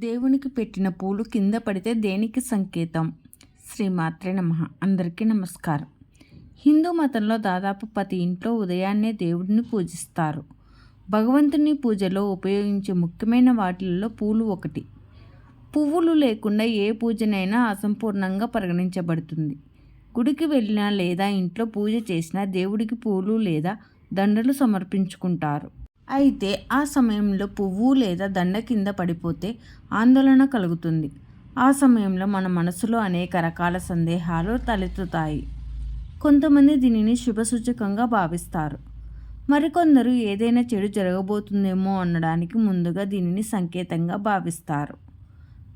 దేవునికి పెట్టిన పూలు కింద పడితే దేనికి సంకేతం? శ్రీమాత్రే నమ. అందరికీ నమస్కారం. హిందూ మతంలో దాదాపు ప్రతి ఇంట్లో ఉదయాన్నే దేవుడిని పూజిస్తారు. భగవంతుని పూజలో ఉపయోగించే ముఖ్యమైన వాటిల్లో పూలు ఒకటి. పువ్వులు లేకుండా ఏ పూజనైనా అసంపూర్ణంగా పరిగణించబడుతుంది. గుడికి వెళ్ళినా లేదా ఇంట్లో పూజ చేసినా దేవుడికి పూలు లేదా దండలు సమర్పించుకుంటారు. అయితే ఆ సమయంలో పువ్వు లేదా దండ కింద పడిపోతే ఆందోళన కలుగుతుంది. ఆ సమయంలో మన మనసులో అనేక రకాల సందేహాలు తలెత్తుతాయి. కొంతమంది దీనిని శుభసూచకంగా భావిస్తారు. మరికొందరు ఏదైనా చెడు జరగబోతుందేమో అనడానికి ముందుగా దీనిని సంకేతంగా భావిస్తారు.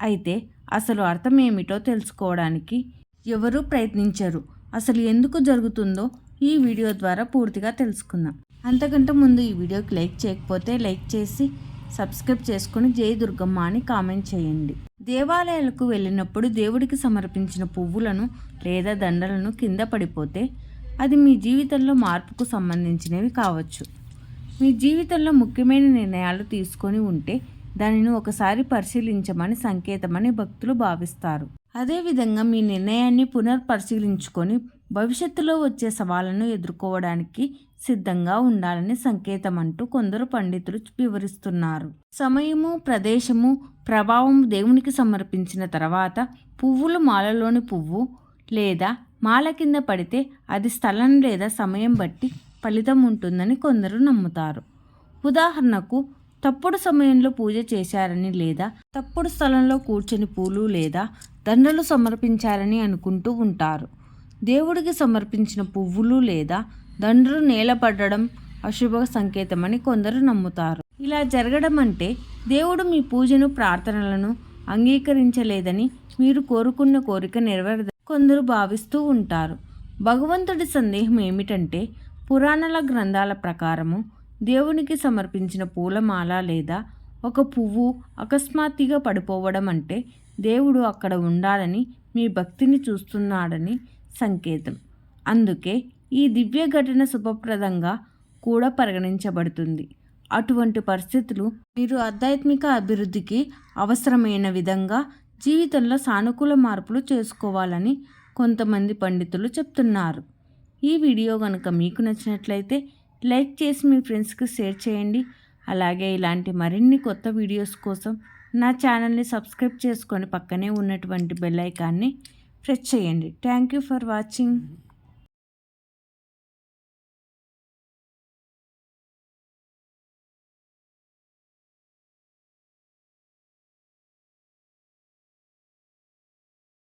అయితే అసలు అర్థం ఏమిటో తెలుసుకోవడానికి ఎవరూ ప్రయత్నించరు. అసలు ఎందుకు జరుగుతుందో ఈ వీడియో ద్వారా పూర్తిగా తెలుసుకుందాం. అంతకంటే ముందు ఈ వీడియోకి లైక్ చేయకపోతే లైక్ చేసి సబ్స్క్రైబ్ చేసుకుని జై దుర్గమ్మ అని కామెంట్ చేయండి. దేవాలయాలకు వెళ్ళినప్పుడు దేవుడికి సమర్పించిన పువ్వులను లేదా దండలను కింద పడిపోతే అది మీ జీవితంలో మార్పుకు సంబంధించినవి కావచ్చు. మీ జీవితంలో ముఖ్యమైన నిర్ణయాలు తీసుకొని ఉంటే దానిని ఒకసారి పరిశీలించమని సంకేతమని భక్తులు భావిస్తారు. అదేవిధంగా మీ నిర్ణయాన్ని పునర్పరిశీలించుకొని భవిష్యత్తులో వచ్చే సవాళ్ళను ఎదుర్కోవడానికి సిద్ధంగా ఉండాలని సంకేతం అంటూ కొందరు పండితులు వివరిస్తున్నారు. సమయము ప్రదేశము ప్రభావం దేవునికి సమర్పించిన తర్వాత పువ్వులు మాలలోని పువ్వు లేదా మాల కింద పడితే అది స్థలం లేదా సమయం బట్టి ఫలితం ఉంటుందని కొందరు నమ్ముతారు. ఉదాహరణకు తప్పుడు సమయంలో పూజ చేశారని లేదా తప్పుడు స్థలంలో కూర్చొని పూలు లేదా దండలు సమర్పించారని అనుకుంటూ ఉంటారు. దేవుడికి సమర్పించిన పువ్వులు లేదా దండలు నేలపడడం అశుభ సంకేతమని కొందరు నమ్ముతారు. ఇలా జరగడం అంటే దేవుడు మీ పూజను ప్రార్థనలను అంగీకరించలేదని మీరు కోరుకున్న కోరిక నెరవేరద కొందరు భావిస్తూ ఉంటారు. భగవంతుడి సందేహం ఏమిటంటే పురాణాల గ్రంథాల ప్రకారము దేవునికి సమర్పించిన పూలమాల లేదా ఒక పువ్వు అకస్మాత్తుగా పడిపోవడం అంటే దేవుడు అక్కడ ఉండాలని మీ భక్తిని చూస్తున్నాడని సంకేతం. అందుకే ఈ దివ్య ఘటన శుభప్రదంగా కూడా పరిగణించబడుతుంది. అటువంటి పరిస్థితులు మీరు ఆధ్యాత్మిక అభివృద్ధికి అవసరమైన విధంగా జీవితంలో సానుకూల మార్పులు చేసుకోవాలని కొంతమంది పండితులు చెప్తున్నారు. ఈ వీడియో కనుక మీకు నచ్చినట్లయితే లైక్ చేసి మీ ఫ్రెండ్స్కి షేర్ చేయండి. అలాగే ఇలాంటి మరిన్ని కొత్త వీడియోస్ కోసం నా ఛానల్ని సబ్స్క్రైబ్ చేసుకొని పక్కనే ఉన్నటువంటి బెల్ ఐకాన్ని ప్రెస్ చేయండి. Thank you for watching.